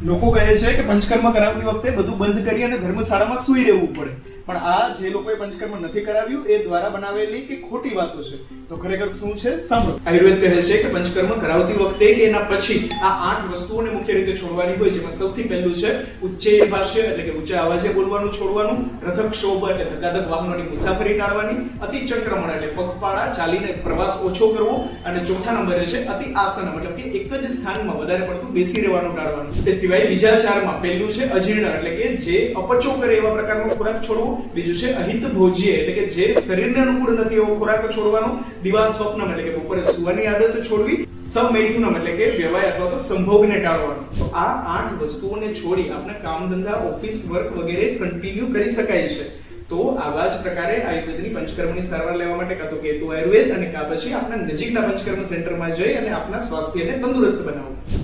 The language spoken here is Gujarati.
લોકો કહે છે કે પંચકર્મ કરાવતી વખતે બધું બંધ કરી અને ધર્મશાળામાં સૂઈ રહેવું પડે. પણ આ જે લોકોએ પંચકર્મ નથી કરાવ્યું, એ દ્વારા બનાવેલી કે ખોટી વાતો છે. તો ખરેખર શું છે? સાંભળો આયુર્વેદ કહે છે કે પંચકર્મ કરાવતી વખતે કે એના પછી આ આઠ વસ્તુઓને મુખ્ય રીતે છોડવાની હોય, જેમાં સૌથી પહેલું છે ઉચ્ચેય ભાષ્ય એટલે કે ઊંચા અવાજે બોલવાનું, છોડવાનું પ્રથમ શોભ એટલે ધક્કાધક વાહનોની મુસાફરી ટાળવાની, અતિ ચક્રમણ એટલે પગપાળા, ચાલીને પ્રવાસ ઓછો કરવો, અને ચોથા નંબરે છે અતિ આસન મતલબ કે એક જ સ્થાનમાં વધારે પડતું બેસી રહેવાનું ટાળવાનું. એ સિવાય બીજા ચારમાં પહેલું છે અજીર્ણ એટલે કે જે અપચો કરે એવા પ્રકારનો ખોરાક છોડવો બીજું છે અહિત ભોજ્ય, એટલે કે જે શરીરને અનુકૂળ નથી એવો ખોરાક છોડવાનો, દિવા સ્વપ્નમ, એટલે કે બપોરે સુવાની આદત છોડવી સમમૈથુનમ એટલે કે વ્યવહાર અથવા તો સંભોગને ટાળવાનો. તો આ આઠ વસ્તુઓને છોડી આપણે કામ ધંધા ઓફિસ, વર્ક વગેરે કન્ટિન્યુ કરી શકાય છે. તો આવા જ પ્રકારે આયુર્વેદની પંચકર્મની સારવાર લેવા માટે કાં તો કેતુ આયુર્વેદ અને કાં પછી આપણા નજીકના પંચકર્મ સેન્ટરમાં જઈ અને આપણા સ્વાસ્થ્યને તંદુરસ્ત બનાવવું